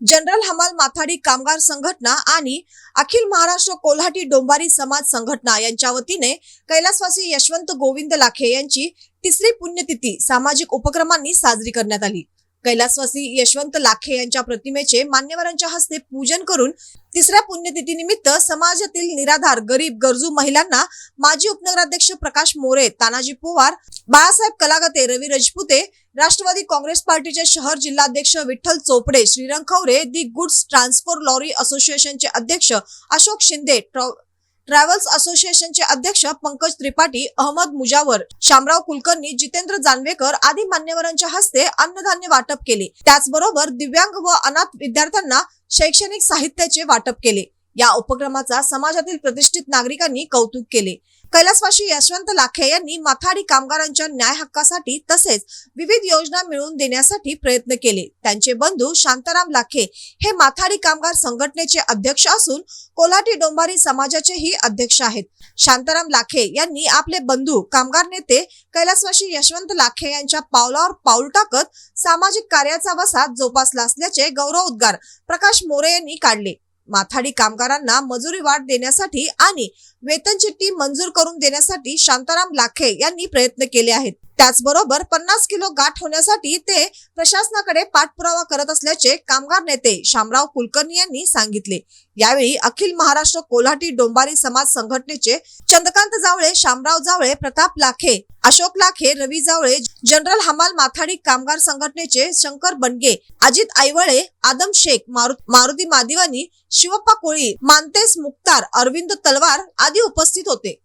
General हमाल माथाडी कामगार संघटना आणि अखिल महाराष्ट्र कोल्हाटी डोंबारी समाज संघटना यांच्या वतीने कैलासवासी यशवंत गोविंद लाखे यांची तिसरी पुण्यतिथी सामाजिक उपक्रमांनी साजरी करण्यात आली. कैलासवासी यशवंत लाखे यांच्या प्रतिमेचे मान्यवरांच्या हस्ते पूजन करून तिसऱ्या पुण्यतिथीनिमित्त समाजातील निराधार गरीब गरजू महिलांना माजी उपनगराध्यक्ष प्रकाश मोरे तानाजी पवार बाळासाहेब कलागते रवी रजपुते राष्ट्रवादी काँग्रेस पार्टीचे शहर जिल्हाध्यक्ष Vitthal Chopde Shrirang Khaware the goods transfer lorry असोसिएशनचे अध्यक्ष अशोक शिंदे ट्रॅव्हल्स असोसिएशनचे अध्यक्ष पंकज त्रिपाठी अहमद मुजावर शामराव कुलकर्णी जितेंद्र जानवेकर आदी मान्यवरांच्या हस्ते अन्नधान्य वाटप केले. त्याचबरोबर दिव्यांग व अनाथ विद्यार्थ्यांना शैक्षणिक साहित्याचे वाटप केले. या उपक्रमाचा समाजातील प्रतिष्ठित नागरिकांनी कौतुक केले. कैलासवासी यशवंत लाखे यांनी माथाडी कामगारांच्या न्याय हक्कासाठी तसेच विविध योजना मिळवून देण्यासाठी प्रयत्न केले. त्यांचे बंधू शांताराम लाखे हे माथाडी कामगार संघटनेचे अध्यक्ष असून कोल्हाटी डोंबारी समाजाचेही अध्यक्ष आहेत. शांताराम लाखे यांनी आपले बंधू कामगार नेते कैलासवासी यशवंत लाखे यांच्या पावलावर पाऊल टाकत सामाजिक कार्याचा वसा जोपासला असल्याचे गौरव उद्गार प्रकाश मोरे यांनी काढले. माथाडी कामगारांना मजुरी वाढ देण्यासाठी आणि वेतन चिठ्ठी मंजूर करून देण्यासाठी शांताराम लाखे यांनी प्रयत्न केले आहेत. त्याचबरोबर पन्नास किलो गाठ होण्यासाठी ते प्रशासनाकडे पाठपुरावा करत असल्याचे कामगार नेते शामराव कुलकर्णी यांनी सांगितले. यावेळी अखिल महाराष्ट्र कोल्हाटी डोंबारी समाज संघटनेचे चंद्रकांत जावळे शामराव जावळे प्रताप लाखे अशोक लाखे रवी जावळे जनरल हमाल माथाडी कामगार संघटनेचे शंकर बनगे अजित आईवळे आदम शेख मारु- मारुती मादिवानी शिवप्पा कोळी मानतेस मुक्तार अरविंद तलवार आदी उपस्थित होते.